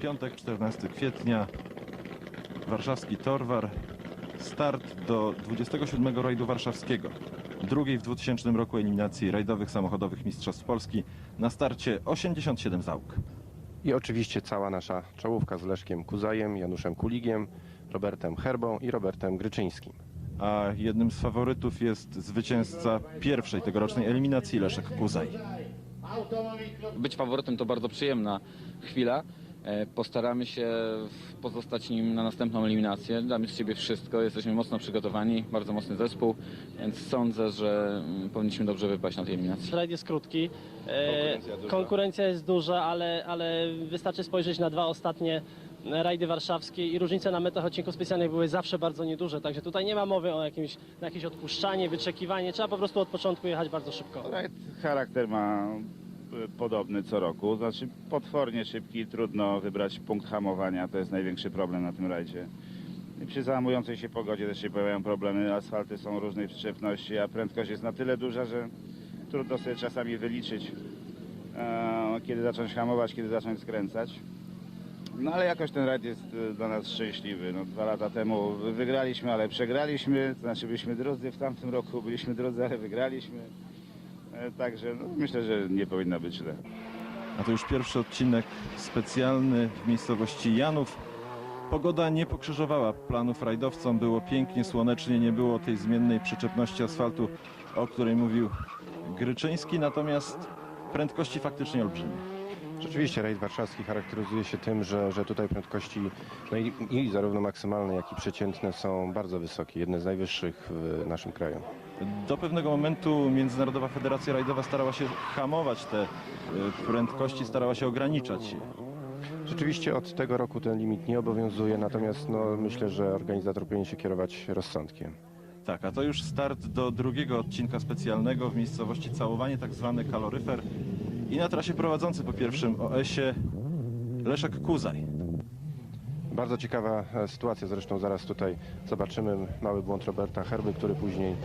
Piątek, 14 kwietnia, warszawski Torwar. Start do 27 rajdu warszawskiego. Drugiej w 2000 roku eliminacji rajdowych samochodowych Mistrzostw Polski. Na starcie 87 załóg. I oczywiście cała nasza czołówka z Leszkiem Kuzajem, Januszem Kuligiem, Robertem Herbą i Robertem Gryczyńskim. A jednym z faworytów jest zwycięzca pierwszej tegorocznej eliminacji Leszek Kuzaj. Być faworytem to bardzo przyjemna chwila. E, Postaramy się pozostać nim na następną eliminację. Damy z siebie wszystko. Jesteśmy mocno przygotowani, bardzo mocny zespół, więc sądzę, że mm, powinniśmy dobrze wypaść na tej eliminacji. Rajd jest krótki. E, Konkurencja duża. konkurencja jest duża, ale, ale wystarczy spojrzeć na dwa ostatnie rajdy warszawskie i różnice na metach odcinków specjalnych były zawsze bardzo nieduże, także tutaj nie ma mowy o jakimś, na jakieś odpuszczanie, wyczekiwanie, trzeba po prostu od początku jechać bardzo szybko. Rajd charakter ma podobny co roku, znaczy potwornie szybki, trudno wybrać punkt hamowania, to jest największy problem na tym rajdzie. I przy załamującej się pogodzie też się pojawiają problemy, asfalty są różnej przyczepności, a prędkość jest na tyle duża, że trudno sobie czasami wyliczyć, e, kiedy zacząć hamować, kiedy zacząć skręcać. No ale jakoś ten rajd jest e, dla nas szczęśliwy. No, dwa lata temu wygraliśmy, ale przegraliśmy, to znaczy byliśmy drodzy w tamtym roku, byliśmy drodzy, ale wygraliśmy. E, Także no, myślę, że nie powinno być źle. A to już pierwszy odcinek specjalny w miejscowości Janów. Pogoda nie pokrzyżowała planów rajdowcom. Było pięknie, słonecznie, nie było tej zmiennej przyczepności asfaltu, o której mówił Gryczyński, natomiast prędkości faktycznie olbrzymie. Rzeczywiście rajd warszawski charakteryzuje się tym, że, że tutaj prędkości no i, i zarówno maksymalne, jak i przeciętne są bardzo wysokie, jedne z najwyższych w naszym kraju. Do pewnego momentu Międzynarodowa Federacja Rajdowa starała się hamować te y, prędkości, starała się ograniczać. Rzeczywiście od tego roku ten limit nie obowiązuje, natomiast no, myślę, że organizator powinien się kierować rozsądkiem. Tak, a to już start do drugiego odcinka specjalnego w miejscowości Całowanie, tak zwany kaloryfer. I na trasie prowadzący po pierwszym OS-ie Leszek Kuzaj. Bardzo ciekawa e, sytuacja, zresztą zaraz tutaj zobaczymy mały błąd Roberta Herby, który później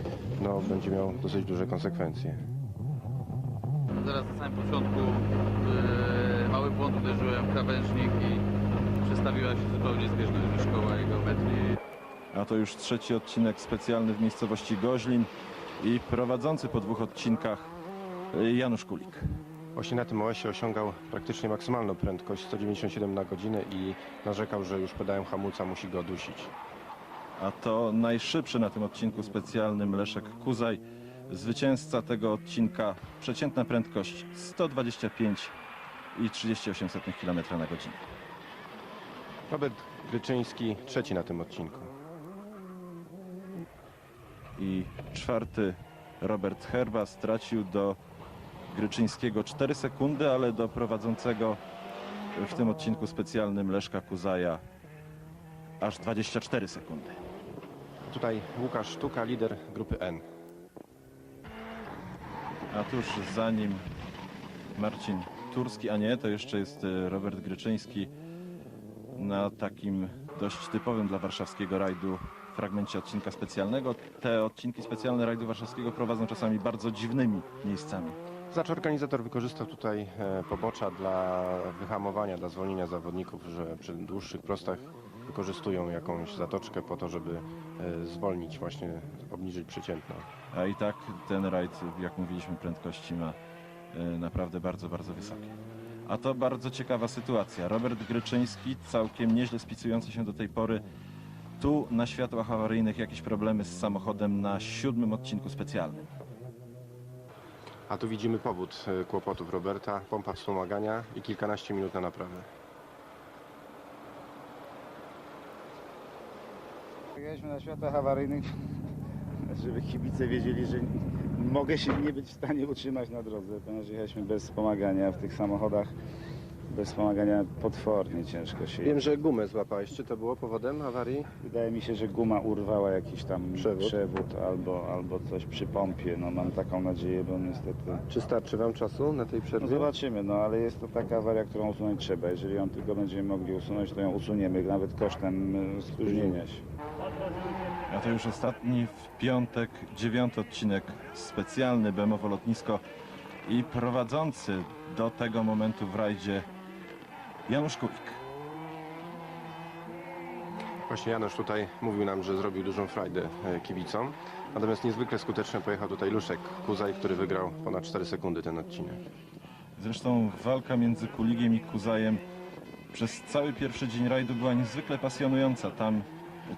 no, będzie miał dosyć duże konsekwencje. Zaraz na samym początku e, mały błąd uderzyłem w krawężnik i przestawiła się zupełnie zbieżność szkoła i geometrii. A to już trzeci odcinek specjalny w miejscowości Goźlin i prowadzący po dwóch odcinkach y, Janusz Kulik. Właśnie na tym OS-ie osiągał praktycznie maksymalną prędkość 197 na godzinę i narzekał, że już pedałem hamulca musi go dusić. A to najszybszy na tym odcinku specjalnym Leszek Kuzaj. Zwycięzca tego odcinka, przeciętna prędkość 125 i 38 km na godzinę. Robert Gryczyński trzeci na tym odcinku. I czwarty Robert Herba stracił do Gryczyńskiego 4 sekundy, ale do prowadzącego w tym odcinku specjalnym Leszka Kuzaja aż 24 sekundy. Tutaj Łukasz Sztuka, lider grupy N. A tuż za nim Marcin Turski, a nie, to jeszcze jest e, Robert Gryczyński na takim dość typowym dla warszawskiego rajdu fragmencie odcinka specjalnego. Te odcinki specjalne rajdu warszawskiego prowadzą czasami bardzo dziwnymi miejscami. Znaczy organizator wykorzystał tutaj e, pobocza dla wyhamowania, dla zwolnienia zawodników, że przy dłuższych prostach wykorzystują jakąś zatoczkę po to, żeby e, zwolnić, właśnie obniżyć przeciętną. A i tak ten rajd, jak mówiliśmy, prędkości ma e, naprawdę bardzo, bardzo wysokie. A to bardzo ciekawa sytuacja. Robert Gryczyński, całkiem nieźle spisujący się do tej pory, tu na światłach awaryjnych jakieś problemy z samochodem na siódmym odcinku specjalnym. A tu widzimy powód e, kłopotów Roberta, pompa wspomagania i kilkanaście minut na naprawę. Jechaliśmy na światach awaryjnych, żeby kibice wiedzieli, że mogę się nie być w stanie utrzymać na drodze, ponieważ jechaliśmy bez wspomagania w tych samochodach. Bez wspomagania potwornie ciężko się Wiem, że gumę złapałeś. Czy to było powodem awarii? Wydaje mi się, że guma urwała jakiś tam Przewód. przewód, albo, albo coś przy pompie. No mam taką nadzieję, bo niestety... Czy starczy Wam czasu na tej No przerwie? zobaczymy, no ale jest to taka awaria, którą usunąć trzeba. Jeżeli ją tylko będziemy mogli usunąć, to ją usuniemy, nawet kosztem y, spóźnienia się. A to już ostatni w piątek, dziewiąty odcinek specjalny Bemowo Lotnisko i prowadzący do tego momentu w rajdzie Janusz Kulik. Właśnie Janusz tutaj mówił nam, że zrobił dużą frajdę e, kibicom. Natomiast niezwykle skutecznie pojechał tutaj Luszek Kuzaj, który wygrał ponad 4 sekundy ten odcinek. Zresztą walka między Kuligiem i Kuzajem przez cały pierwszy dzień rajdu była niezwykle pasjonująca. Tam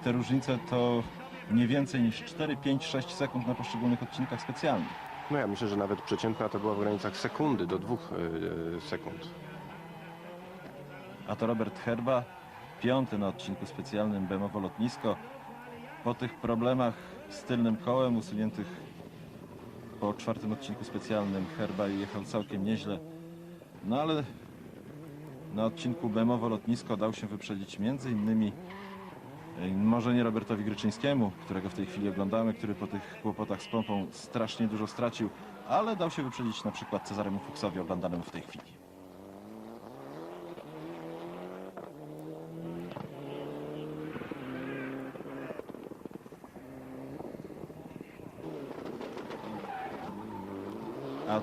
te różnice to nie więcej niż 4, 5, 6 sekund na poszczególnych odcinkach specjalnych. No ja myślę, że nawet przeciętna to była w granicach sekundy do dwóch e, sekund. A to Robert Herba, piąty na odcinku specjalnym Bemowo Lotnisko. Po tych problemach z tylnym kołem usuniętych po czwartym odcinku specjalnym Herba jechał całkiem nieźle. No ale na odcinku Bemowo Lotnisko dał się wyprzedzić między innymi e, może nie Robertowi Gryczyńskiemu, którego w tej chwili oglądamy, który po tych kłopotach z pompą strasznie dużo stracił, ale dał się wyprzedzić na przykład Cezaremu Fuchsowi oglądanemu w tej chwili.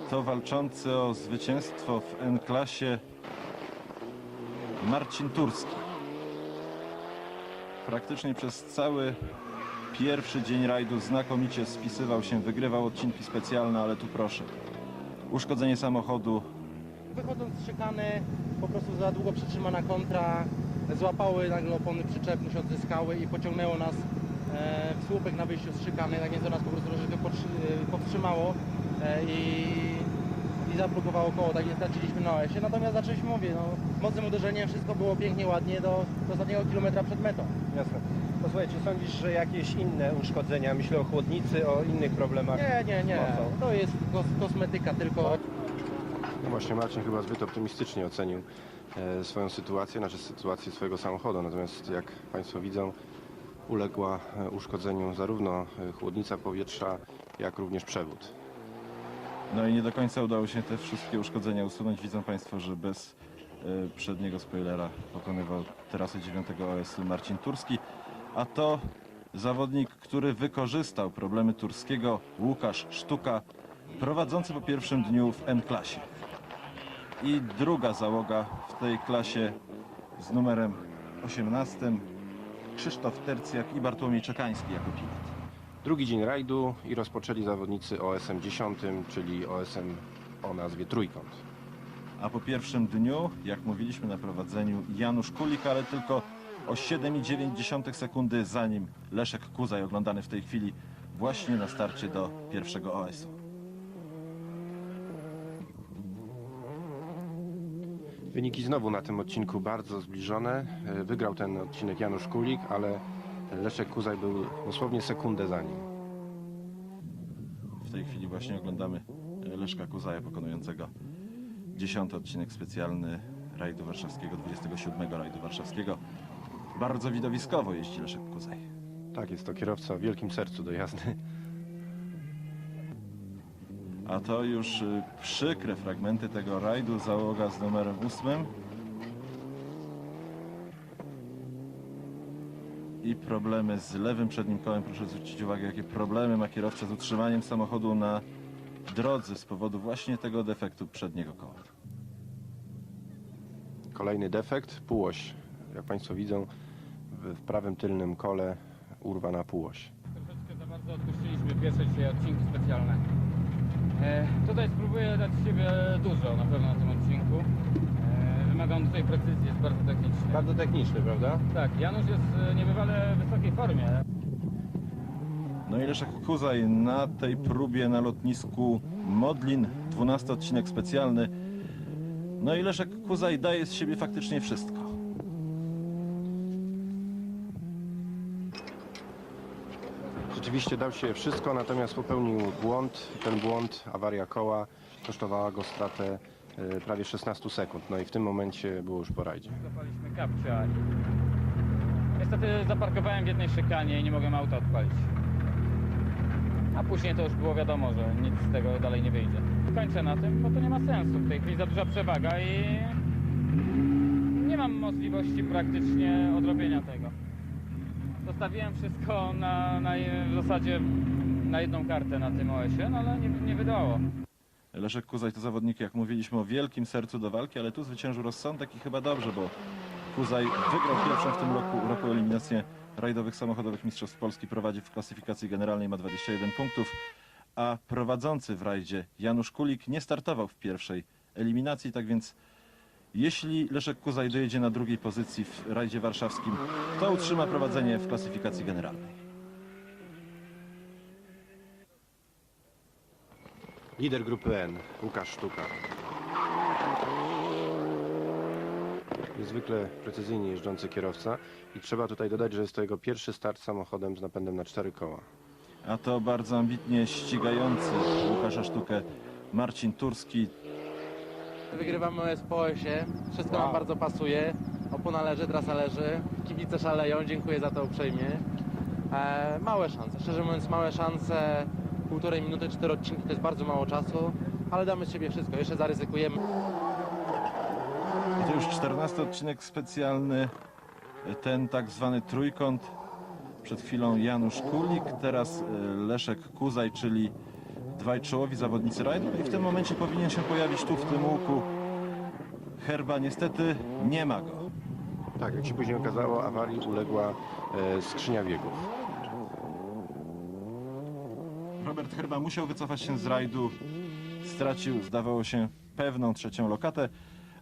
To walczący o zwycięstwo w N-klasie Marcin Turski. Praktycznie przez cały pierwszy dzień rajdu znakomicie spisywał się, wygrywał odcinki specjalne, ale tu proszę. Uszkodzenie samochodu, Wychodząc z szykany, po prostu za długo przytrzymana kontra, złapały nagle opony przyczepność, odzyskały i pociągnęło nas e, w słupek na wyjściu z szykany, tak więc to nas po prostu troszeczkę podtrzy- e, powstrzymało e, i, i zablokowało koło, tak więc straciliśmy na OS-ie. Natomiast zaczęliśmy, mówię, no, mocnym uderzeniem wszystko było pięknie, ładnie do, do ostatniego kilometra przed metą. Jasne. Posłuchaj, czy sądzisz, że jakieś inne uszkodzenia, myślę o chłodnicy, o innych problemach? Nie, nie, nie, są? to jest kos kosmetyka tylko. No właśnie Marcin chyba zbyt optymistycznie ocenił e, swoją sytuację, znaczy sytuację swojego samochodu. Natomiast jak Państwo widzą, uległa e, uszkodzeniu zarówno e, chłodnica powietrza, jak również przewód. No i nie do końca udało się te wszystkie uszkodzenia usunąć. Widzą Państwo, że bez e, przedniego spoilera pokonywał trasę 9 OS-u Marcin Turski, a to zawodnik, który wykorzystał problemy Turskiego, Łukasz Sztuka, prowadzący po pierwszym dniu w N-klasie. I druga załoga w tej klasie z numerem 18 Krzysztof Tercjak i Bartłomiej Czekański jako pilot. Drugi dzień rajdu i rozpoczęli zawodnicy OSM 10, czyli OSM o nazwie Trójkąt. A po pierwszym dniu, jak mówiliśmy na prowadzeniu, Janusz Kulik, ale tylko o 7,9 sekundy za nim Leszek Kuzaj, oglądany w tej chwili właśnie na starcie do pierwszego OS-u. Wyniki znowu na tym odcinku bardzo zbliżone. Wygrał ten odcinek Janusz Kulik, ale Leszek Kuzaj był dosłownie sekundę za nim. W tej chwili właśnie oglądamy e, Leszka Kuzaja pokonującego dziesiąty odcinek specjalny rajdu warszawskiego, 27 rajdu warszawskiego. Bardzo widowiskowo jeździ Leszek Kuzaj. Tak, jest to kierowca o wielkim sercu do jazdy. A to już y, przykre fragmenty tego rajdu, załoga z numerem ósmym. I problemy z lewym przednim kołem. Proszę zwrócić uwagę, jakie problemy ma kierowca z utrzymaniem samochodu na drodze z powodu właśnie tego defektu przedniego koła. Kolejny defekt, półoś. Jak Państwo widzą, w prawym tylnym kole urwana półoś. Troszeczkę za bardzo odpuściliśmy pierwsze dzisiaj odcinki specjalne. E, tutaj spróbuję dać z siebie dużo na pewno na tym odcinku. E, wymagam tutaj precyzji, jest bardzo techniczny. Bardzo techniczny, prawda? Tak, Janusz jest w niebywale wysokiej formie. No i Leszek Kuzaj na tej próbie na lotnisku Modlin, 12 odcinek specjalny. No i Leszek Kuzaj daje z siebie faktycznie wszystko. Rzeczywiście dał się wszystko, natomiast popełnił błąd. Ten błąd, awaria koła, kosztowała go stratę e, prawie 16 sekund. No i w tym momencie było już po rajdzie. Zapaliśmy kapcia i... Niestety zaparkowałem w jednej szykanie i nie mogłem auta odpalić. A później to już było wiadomo, że nic z tego dalej nie wyjdzie. Kończę na tym, bo to nie ma sensu. W tej chwili za duża przewaga i nie mam możliwości praktycznie odrobienia tego. Zostawiłem wszystko na, na w zasadzie na jedną kartę na tym OS-ie, no ale nie, nie wydało. Leszek Kuzaj to zawodnik, jak mówiliśmy, o wielkim sercu do walki, ale tu zwyciężył rozsądek i chyba dobrze, bo Kuzaj wygrał pierwszą w tym roku, roku eliminację rajdowych samochodowych Mistrzostw Polski. Prowadzi w klasyfikacji generalnej, ma 21 punktów. A prowadzący w rajdzie Janusz Kulik nie startował w pierwszej eliminacji, tak więc jeśli Leszek Kuzaj dojedzie na drugiej pozycji w rajdzie warszawskim, to utrzyma prowadzenie w klasyfikacji generalnej. Lider grupy N, Łukasz Sztuka. Niezwykle precyzyjnie jeżdżący kierowca i trzeba tutaj dodać, że jest to jego pierwszy start samochodem z napędem na cztery koła. A to bardzo ambitnie ścigający Łukasza Sztukę Marcin Turski. Wygrywamy OS po OS-ie, wszystko nam bardzo pasuje. Opona leży, trasa leży, kibice szaleją, dziękuję za to uprzejmie. E, małe szanse, szczerze mówiąc małe szanse, półtorej minuty, cztery odcinki to jest bardzo mało czasu, ale damy z siebie wszystko, jeszcze zaryzykujemy. To już 14 odcinek specjalny, ten tak zwany trójkąt. Przed chwilą Janusz Kulik, teraz e, Leszek Kuzaj, czyli dwaj czołowi zawodnicy rajdu. I w tym momencie powinien się pojawić tu w tym łuku Herba. Niestety nie ma go. Tak, jak się później okazało, awarii uległa e, skrzynia biegów. Robert Herba musiał wycofać się z rajdu. Stracił, zdawało się, pewną trzecią lokatę.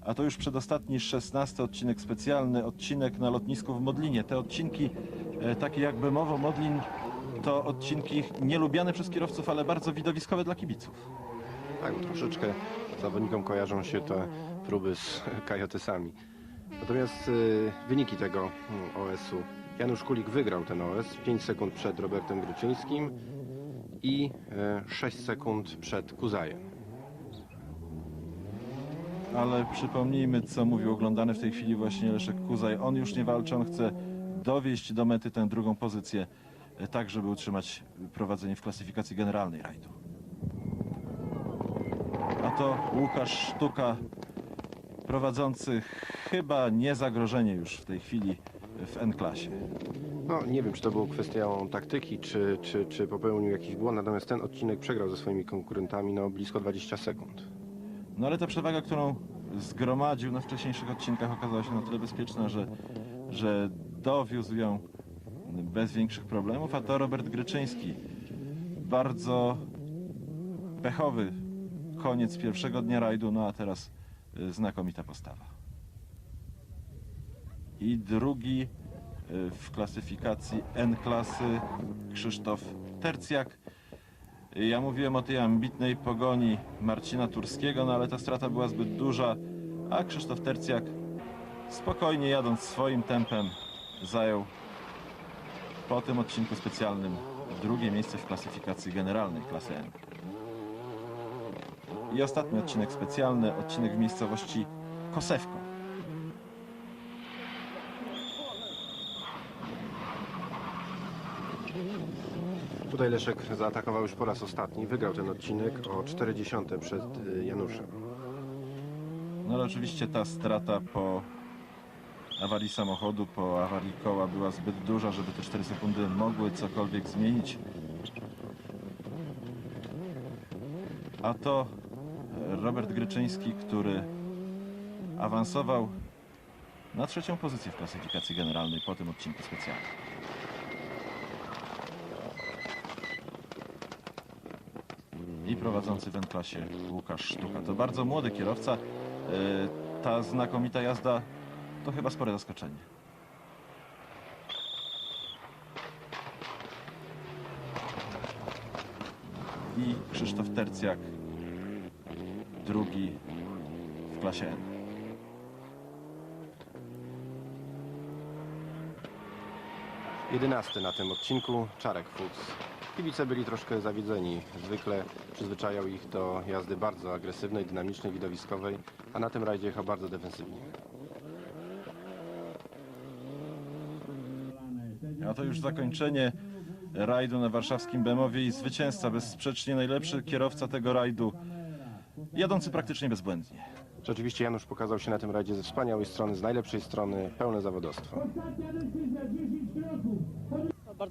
A to już przedostatni 16 odcinek specjalny, odcinek na lotnisku w Modlinie. Te odcinki, e, takie jak Bemowo, Modlin, to odcinki nielubiane przez kierowców, ale bardzo widowiskowe dla kibiców. Tak, troszeczkę zawodnikom kojarzą się te próby z kajotesami. Natomiast y, wyniki tego mm, OS-u. Janusz Kulik wygrał ten OS 5 sekund przed Robertem Gryczyńskim i y, 6 sekund przed Kuzajem. Ale przypomnijmy, co mówił oglądany w tej chwili właśnie Leszek Kuzaj. On już nie walczy, on chce dowieść do mety tę drugą pozycję, e, tak żeby utrzymać prowadzenie w klasyfikacji generalnej rajdu. A to Łukasz Sztuka, prowadzący chyba nie zagrożenie już w tej chwili w N-klasie. No, nie wiem, czy to było kwestią taktyki, czy, czy, czy popełnił jakiś błąd, natomiast ten odcinek przegrał ze swoimi konkurentami no, blisko 20 sekund. No ale ta przewaga, którą zgromadził na wcześniejszych odcinkach okazała się na tyle bezpieczna, że, że dowiózł ją bez większych problemów, a to Robert Gryczyński. Bardzo pechowy koniec pierwszego dnia rajdu, no a teraz y, znakomita postawa. I drugi w klasyfikacji N-klasy Krzysztof Tercjak. Ja mówiłem o tej ambitnej pogoni Marcina Turskiego, no ale ta strata była zbyt duża, a Krzysztof Tercjak spokojnie jadąc swoim tempem zajął po tym odcinku specjalnym drugie miejsce w klasyfikacji generalnej klasy N. I ostatni odcinek specjalny, odcinek w miejscowości Kosewko. Tutaj Leszek zaatakował już po raz ostatni, wygrał ten odcinek o 40 przed y, Januszem. No ale oczywiście ta strata po awarii samochodu, po awarii koła była zbyt duża, żeby te 4 sekundy mogły cokolwiek zmienić. A to Robert Gryczyński, który awansował na trzecią pozycję w klasyfikacji generalnej po tym odcinku specjalnym. Prowadzący w N-klasie Łukasz Sztuka. To bardzo młody kierowca. Yy, Ta znakomita jazda to chyba spore zaskoczenie. I Krzysztof Tercjak, drugi w klasie N. Jedenasty na tym odcinku, Czarek Fuchs. Kibice byli troszkę zawiedzeni. Zwykle przyzwyczajał ich do jazdy bardzo agresywnej, dynamicznej, widowiskowej, a na tym rajdzie jechał bardzo defensywnie. A to już zakończenie rajdu na warszawskim Bemowie i zwycięzca, bezsprzecznie najlepszy kierowca tego rajdu, jadący praktycznie bezbłędnie. Rzeczywiście Janusz pokazał się na tym rajdzie ze wspaniałej strony, z najlepszej strony, pełne zawodowstwo.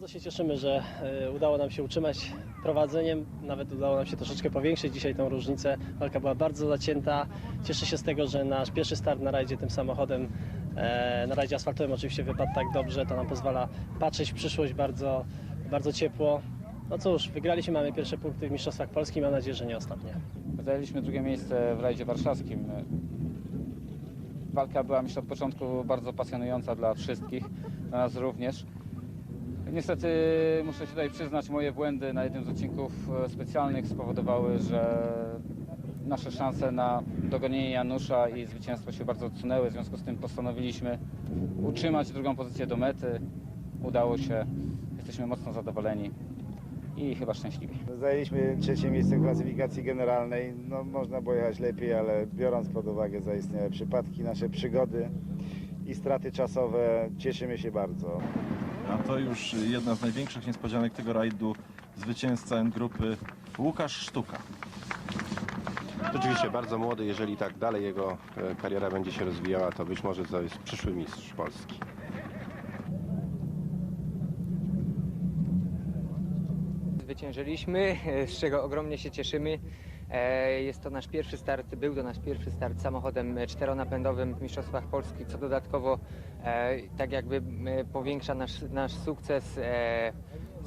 Bardzo się cieszymy, że e, udało nam się utrzymać prowadzeniem. Nawet udało nam się troszeczkę powiększyć dzisiaj tą różnicę. Walka była bardzo zacięta. Cieszę się z tego, że nasz pierwszy start na rajdzie tym samochodem E, Na rajdzie asfaltowym oczywiście wypadł tak dobrze, to nam pozwala patrzeć w przyszłość bardzo, bardzo ciepło. No cóż, wygraliśmy, mamy pierwsze punkty w Mistrzostwach Polski, mam nadzieję, że nie ostatnie. Zajęliśmy drugie miejsce w rajdzie warszawskim. Walka była myślę od początku bardzo pasjonująca dla wszystkich, dla nas również. Niestety muszę tutaj przyznać, moje błędy na jednym z odcinków e, specjalnych spowodowały, że nasze szanse na dogonienie Janusza i zwycięstwo się bardzo odsunęły. W związku z tym postanowiliśmy utrzymać drugą pozycję do mety. Udało się, jesteśmy mocno zadowoleni i chyba szczęśliwi. Zajęliśmy trzecie miejsce w klasyfikacji generalnej. No, można było jechać lepiej, ale biorąc pod uwagę zaistniałe przypadki, nasze przygody i straty czasowe, cieszymy się bardzo. A to już jedna z największych niespodzianek tego rajdu. Zwycięzca N grupy Łukasz Sztuka. Rzeczywiście bardzo młody, jeżeli tak dalej jego e, kariera będzie się rozwijała, to być może to jest przyszły mistrz Polski. Zwyciężyliśmy, z czego ogromnie się cieszymy. E, Jest to nasz pierwszy start, był to nasz pierwszy start samochodem czteronapędowym w Mistrzostwach Polski, co dodatkowo e, tak jakby powiększa nasz, nasz sukces. E,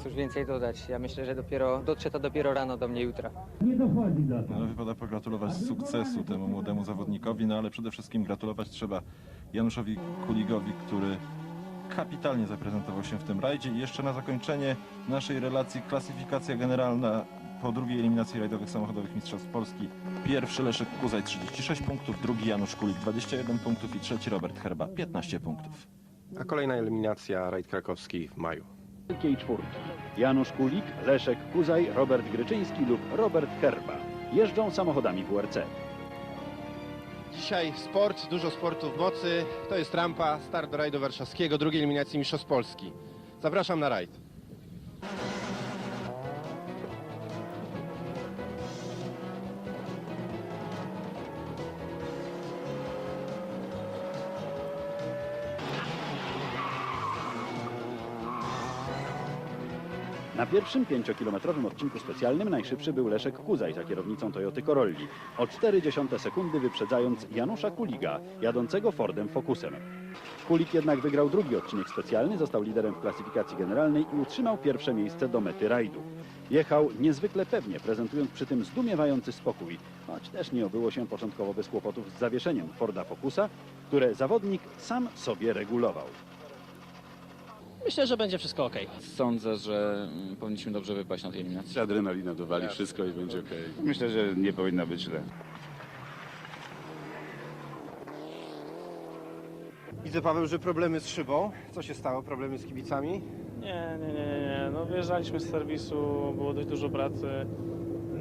Cóż więcej dodać, ja myślę, że dopiero dotrze to dopiero rano do mnie jutra. No, wypada pogratulować sukcesu temu młodemu zawodnikowi, no ale przede wszystkim gratulować trzeba Januszowi Kuligowi, który kapitalnie zaprezentował się w tym rajdzie. I jeszcze na zakończenie naszej relacji klasyfikacja generalna po drugiej eliminacji rajdowych samochodowych Mistrzostw Polski. Pierwszy Leszek Kuzaj 36 punktów, drugi Janusz Kulik 21 punktów i trzeci Robert Herba 15 punktów. A kolejna eliminacja rajd krakowski w maju. Wielkiej czwórki. Janusz Kulik, Leszek Kuzaj, Robert Gryczyński lub Robert Herba. Jeżdżą samochodami WRC. Dzisiaj sport, dużo sportu w mocy. To jest rampa, start do rajdu warszawskiego, drugiej eliminacji Mistrzostw Polski. Zapraszam na rajd. Pierwszym pięciokilometrowym odcinku specjalnym najszybszy był Leszek Kuzaj za kierownicą Toyoty Corolli. O 0,4 sekundy wyprzedzając Janusza Kuliga, jadącego Fordem Focusem. Kulik jednak wygrał drugi odcinek specjalny, został liderem w klasyfikacji generalnej i utrzymał pierwsze miejsce do mety rajdu. Jechał niezwykle pewnie, prezentując przy tym zdumiewający spokój, choć też nie obyło się początkowo bez kłopotów z zawieszeniem Forda Focusa, które zawodnik sam sobie regulował. Myślę, że będzie wszystko ok. Sądzę, że mm, powinniśmy dobrze wypaść na tej eliminacji. Adrenalina dowali wszystko i będzie okej. Myślę, że nie powinno być źle. Widzę, Paweł, że problemy z szybą. Co się stało? Problemy z kibicami? Nie, nie, nie, nie, nie. No wyjeżdżaliśmy z serwisu, było dość dużo pracy.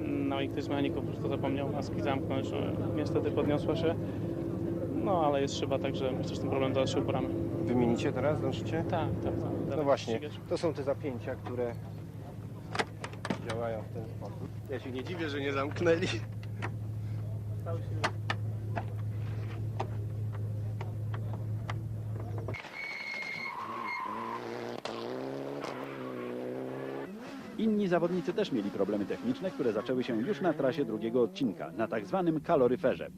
No i ktoś z mechaników po prostu zapomniał maski zamknąć. No, niestety podniosła się. No ale jest szyba, także myślę, że ten problem zaraz się uporamy. Wymienicie teraz, zdążycie? Tak, tak, tak. No właśnie, to są te zapięcia, które działają w ten sposób. Ja się nie dziwię, że nie zamknęli. Inni zawodnicy też mieli problemy techniczne, które zaczęły się już na trasie drugiego odcinka, na tak zwanym kaloryferze.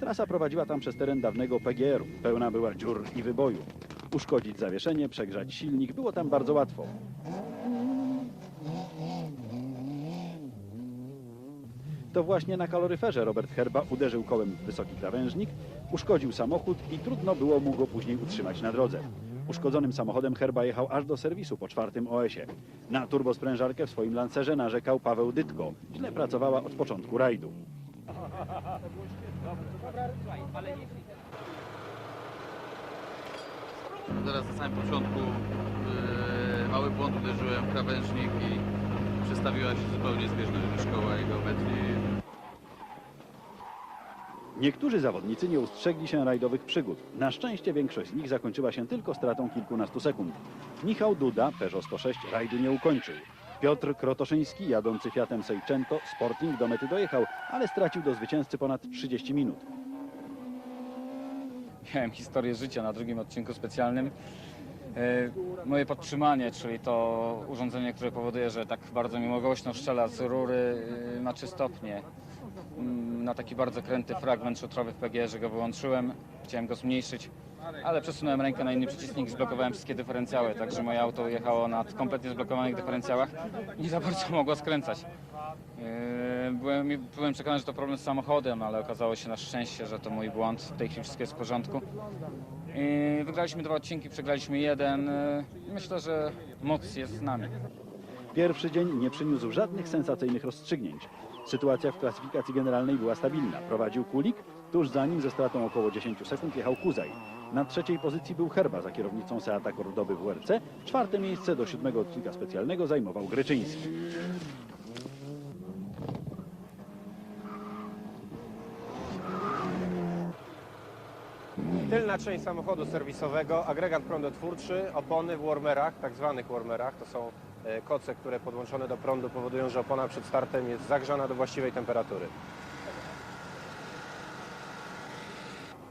Trasa prowadziła tam przez teren dawnego PGR-u. Pełna była dziur i wyboju. Uszkodzić zawieszenie, przegrzać silnik było tam bardzo łatwo. To właśnie na kaloryferze Robert Herba uderzył kołem w wysoki krawężnik, uszkodził samochód i trudno było mu go później utrzymać na drodze. Uszkodzonym samochodem Herba jechał aż do serwisu po czwartym OS-ie. Na turbosprężarkę w swoim lancerze narzekał Paweł Dytko. Źle pracowała od początku rajdu. Zaraz na samym początku yy, mały błąd uderzyłem krawężnik i przestawiła się zupełnie zbieżność szkoła i geometrii. Niektórzy zawodnicy nie ustrzegli się rajdowych przygód. Na szczęście większość z nich zakończyła się tylko stratą kilkunastu sekund. Michał Duda, Peugeot 106, rajdu nie ukończył. Piotr Krotoszyński, jadący Fiatem Seicento, Sporting do mety dojechał, ale stracił do zwycięzcy ponad 30 minut. Miałem historię życia na drugim odcinku specjalnym. E, Moje podtrzymanie, czyli to urządzenie, które powoduje, że tak bardzo mimo głośno strzela z rury, e, ma trzy stopnie. Mm, Na taki bardzo kręty fragment szutrowy w PG, że go wyłączyłem. Chciałem go zmniejszyć. Ale przesunąłem rękę na inny przycisnik i zblokowałem wszystkie dyferencjały, także moje auto jechało na kompletnie zblokowanych dyferencjałach i nie za bardzo mogło skręcać. Yy, Byłem, byłem przekonany, że to problem z samochodem, ale okazało się na szczęście, że to mój błąd. W tej chwili wszystko jest w porządku. Yy, Wygraliśmy dwa odcinki, przegraliśmy jeden. Yy, Myślę, że moc jest z nami. Pierwszy dzień nie przyniósł żadnych sensacyjnych rozstrzygnięć. Sytuacja w klasyfikacji generalnej była stabilna. Prowadził Kulik, tuż za nim ze stratą około 10 sekund jechał Kuzaj. Na trzeciej pozycji był Herba za kierownicą Seata Cordoby w WRC. Czwarte miejsce do siódmego odcinka specjalnego zajmował Gryczyński. Tylna część samochodu serwisowego, agregat prądotwórczy, opony w warmerach, tak zwanych warmerach. To są e, koce, które podłączone do prądu powodują, że opona przed startem jest zagrzana do właściwej temperatury.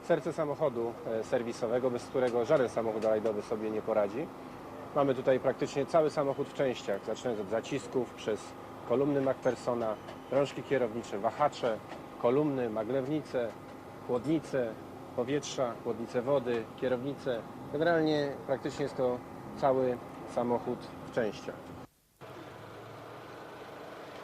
Serce samochodu e, serwisowego, bez którego żaden samochód rajdowy sobie nie poradzi. Mamy tutaj praktycznie cały samochód w częściach, zaczynając od zacisków, przez kolumny MacPhersona, rączki kierownicze, wahacze, kolumny, maglewnice, chłodnice, powietrza, chłodnice wody, kierownice. Generalnie praktycznie jest to cały samochód w częściach.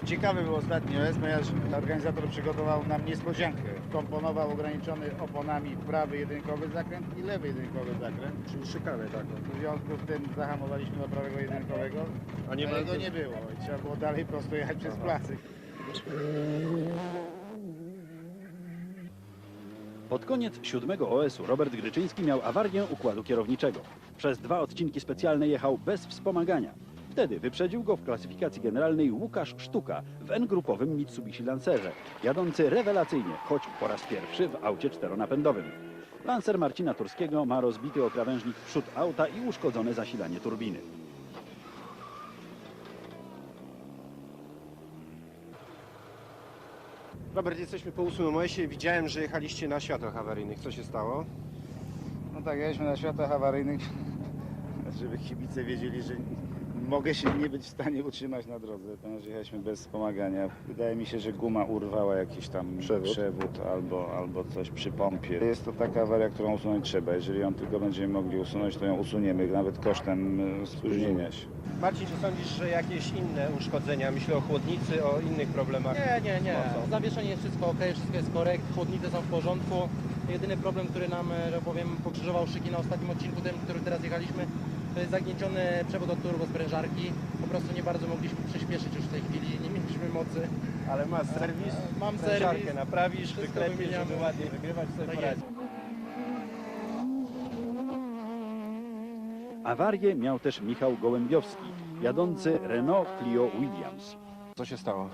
Ciekawy był ostatni OS, ponieważ organizator przygotował nam niespodziankę. Komponował ograniczony oponami prawy jedynkowy zakręt i lewy jedynkowy zakręt. Czyli szykanę taką. W związku z tym zahamowaliśmy do prawego jedynkowego, A nie ale go nie było i trzeba było dalej prosto jechać przez placyk. Pod koniec siódmego OS-u Robert Gryczyński miał awarię układu kierowniczego. Przez dwa odcinki specjalne jechał bez wspomagania. Wtedy wyprzedził go w klasyfikacji generalnej Łukasz Sztuka w N-grupowym Mitsubishi Lancerze, jadący rewelacyjnie, choć po raz pierwszy w aucie czteronapędowym. Lancer Marcina Turskiego ma rozbity okrawężnik przód auta i uszkodzone zasilanie turbiny. Robert, jesteśmy po ósmym OS-ie. Widziałem, że jechaliście na światłach awaryjnych. Co się stało? No tak, jechaliśmy na światłach awaryjnych, żeby kibice wiedzieli, że mogę się nie być w stanie utrzymać na drodze, ponieważ jechaliśmy bez wspomagania. Wydaje mi się, że guma urwała jakiś tam Przewód. przewód, albo, albo coś przy pompie. Jest to taka awaria, którą usunąć trzeba. Jeżeli ją tylko będziemy mogli usunąć, to ją usuniemy, nawet kosztem e, spóźnienia się. Marcin, czy sądzisz, że jakieś inne uszkodzenia, myślę o chłodnicy, o innych problemach? Nie, nie, nie. Zawieszenie jest wszystko ok, wszystko jest korekt, chłodnice są w porządku. Jedyny problem, który nam, e, że powiem, pokrzyżował szyki na ostatnim odcinku, tym, który teraz jechaliśmy, zagnieciony przewód od turbosprężarki. Po prostu nie bardzo mogliśmy przyspieszyć już w tej chwili, nie mieliśmy mocy. Ale masz serwis, Mam sprężarkę serwis, naprawisz, wyklepisz, żeby ładnie wygrywać, sobie Tak. Awarię miał też Michał Gołębiowski, jadący Renault Clio Williams. Co się stało?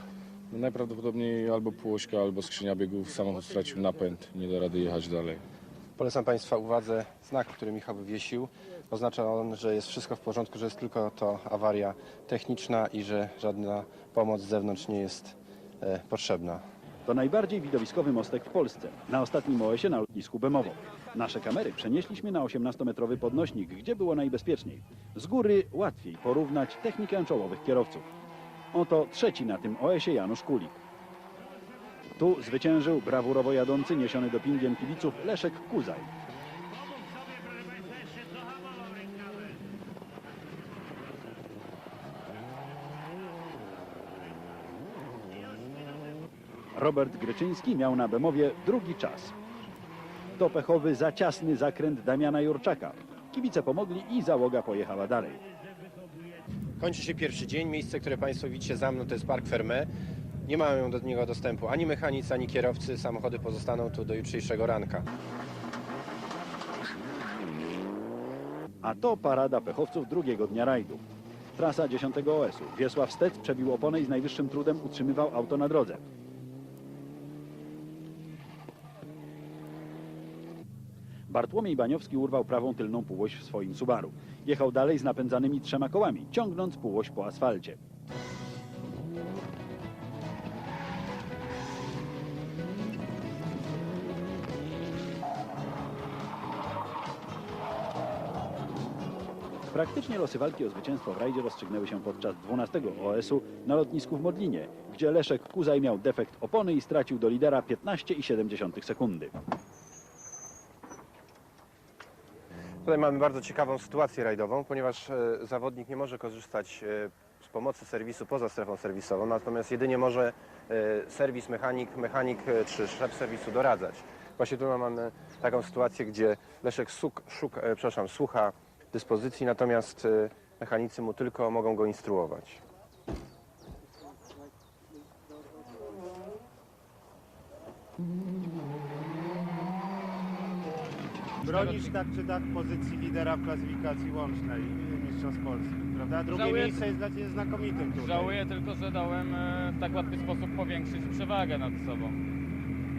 No najprawdopodobniej albo półośka, albo skrzynia biegów, samochód stracił napęd, nie da rady jechać dalej. Polecam Państwa uwadze znak, który Michał wywiesił. Oznacza on, że jest wszystko w porządku, że jest tylko to awaria techniczna i że żadna pomoc z zewnątrz nie jest e, potrzebna. To najbardziej widowiskowy mostek w Polsce. Na ostatnim OS-ie na lotnisku Bemowo. Nasze kamery przenieśliśmy na 18-metrowy podnośnik, gdzie było najbezpieczniej. Z góry łatwiej porównać technikę czołowych kierowców. Oto trzeci na tym OS-ie Janusz Kulik. Tu zwyciężył brawurowo jadący, niesiony dopingiem kibiców Leszek Kuzaj. Robert Gryczyński miał na Bemowie drugi czas. To pechowy, za ciasny zakręt Damiana Jurczaka. Kibice pomogli i załoga pojechała dalej. Kończy się pierwszy dzień. Miejsce, które Państwo widzicie za mną, to jest Park Fermé. Nie mają do niego dostępu ani mechanicy, ani kierowcy. Samochody pozostaną tu do jutrzejszego ranka. A to parada pechowców drugiego dnia rajdu. Trasa 10 OS-u. Wiesław Stec przebił oponę i z najwyższym trudem utrzymywał auto na drodze. Bartłomiej Baniowski urwał prawą tylną półoś w swoim Subaru. Jechał dalej z napędzanymi trzema kołami, ciągnąc półoś po asfalcie. Praktycznie losy walki o zwycięstwo w rajdzie rozstrzygnęły się podczas 12 OS-u na lotnisku w Modlinie, gdzie Leszek Kuzaj miał defekt opony i stracił do lidera 15,7 sekundy. Tutaj mamy bardzo ciekawą sytuację rajdową, ponieważ e, zawodnik nie może korzystać e, z pomocy serwisu poza strefą serwisową, natomiast jedynie może e, serwis, mechanik, mechanik czy szef serwisu doradzać. Właśnie tu mamy taką sytuację, gdzie Leszek suk, szuk, przepraszam, słucha dyspozycji, natomiast mechanicy mu tylko mogą go instruować. Bronisz tak czy tak pozycji lidera w klasyfikacji łącznej Mistrzostw Polski, prawda? Drugie Żałuję- miejsce jest dla Ciebie znakomitym tutaj. Żałuję tylko, że dałem e, w tak łatwy sposób powiększyć przewagę nad sobą.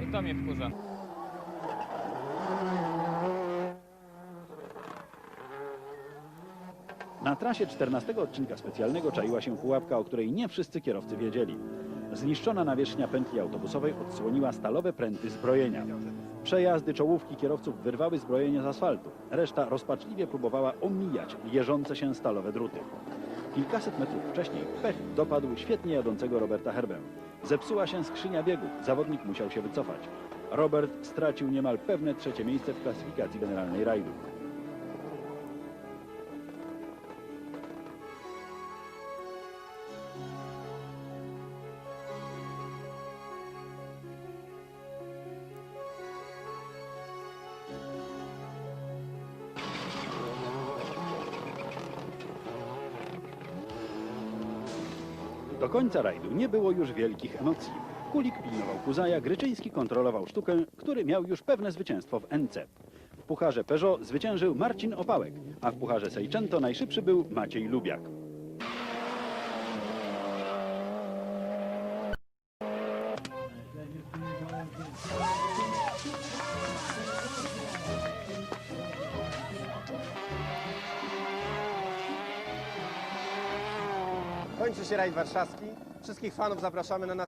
I to mnie wkurza. Na trasie 14 odcinka specjalnego czaiła się pułapka, o której nie wszyscy kierowcy wiedzieli. Zniszczona nawierzchnia pętli autobusowej odsłoniła stalowe pręty zbrojenia. Przejazdy czołówki kierowców wyrwały zbrojenie z asfaltu. Reszta rozpaczliwie próbowała omijać jeżące się stalowe druty. Kilkaset metrów wcześniej pech dopadł świetnie jadącego Roberta Herbę. Zepsuła się skrzynia biegów. Zawodnik musiał się wycofać. Robert stracił niemal pewne trzecie miejsce w klasyfikacji generalnej rajdu. Końca rajdu nie było już wielkich emocji. Kulik pilnował Kuzaja, Gryczyński kontrolował sztukę, który miał już pewne zwycięstwo w NC. W pucharze Peugeot zwyciężył Marcin Opałek, a w pucharze Seicento najszybszy był Maciej Lubiak. Rajd warszawski. Wszystkich fanów zapraszamy na